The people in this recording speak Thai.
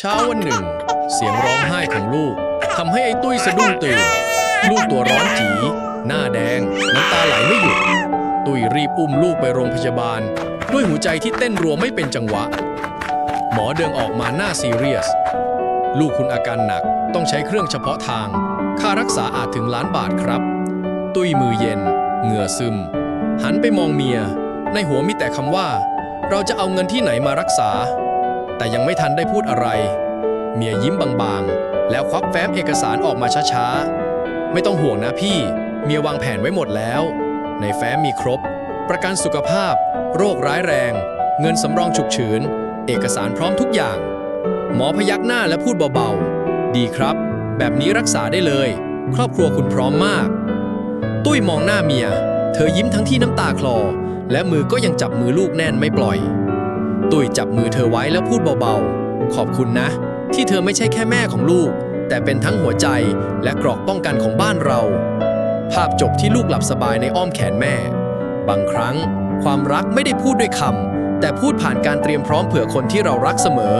เช้าวันหนึ่ง เสียงร้องไห้ของลูกทำให้ไอ้ตุ้ยสะดุ้งตื่น ลูกตัวร้อนจี หน้าแดง น้ำตาไหลไม่หยุด ตุ้ยรีบอุ้มลูกไปโรงพยาบาล ด้วยหัวใจที่เต้นรัวไม่เป็นจังหวะ หมอเดินออกมาหน้าซีเรียส ลูกคุณอาการหนักต้องใช้เครื่องเฉพาะทาง ค่ารักษาอาจถึงล้านบาทครับ ตุ้ยมือเย็น เหงื่อซึม หันไปมองเมีย ในหัวมีแต่คำว่า เราจะเอาเงินที่ไหนมารักษา แต่ยังไม่ทันได้พูดอะไร เมียยิ้มบางๆ แล้วควักแฟ้มเอกสารออกมาช้าๆ ไม่ต้องห่วงนะพี่ เมียวางแผนไว้หมดแล้ว ในแฟ้มมีครบ ประกันสุขภาพ โรคร้ายแรง เงินสำรองฉุกเฉินเอกสารพร้อมทุกอย่าง หมอพยักหน้าและพูดเบาๆ ดีครับ แบบนี้รักษาได้เลย ครอบครัวคุณพร้อมมาก ตุ้ยมองหน้าเมีย เธอยิ้มทั้งที่น้ำตาคลอ และมือก็ยังจับมือลูกแน่นไม่ปล่อย ตุ้ยจับมือเธอไว้แล้วพูดเบาๆ ขอบคุณนะ ที่เธอไม่ใช่แค่แม่ของลูก แต่เป็นทั้งหัวใจและกรอกป้องกันของบ้านเรา ภาพจบที่ลูกหลับสบายในอ้อมแขนแม่ บางครั้ง ความรักไม่ได้พูดด้วยคำแต่พูดผ่านการเตรียมพร้อมเผื่อคนที่เรารักเสมอ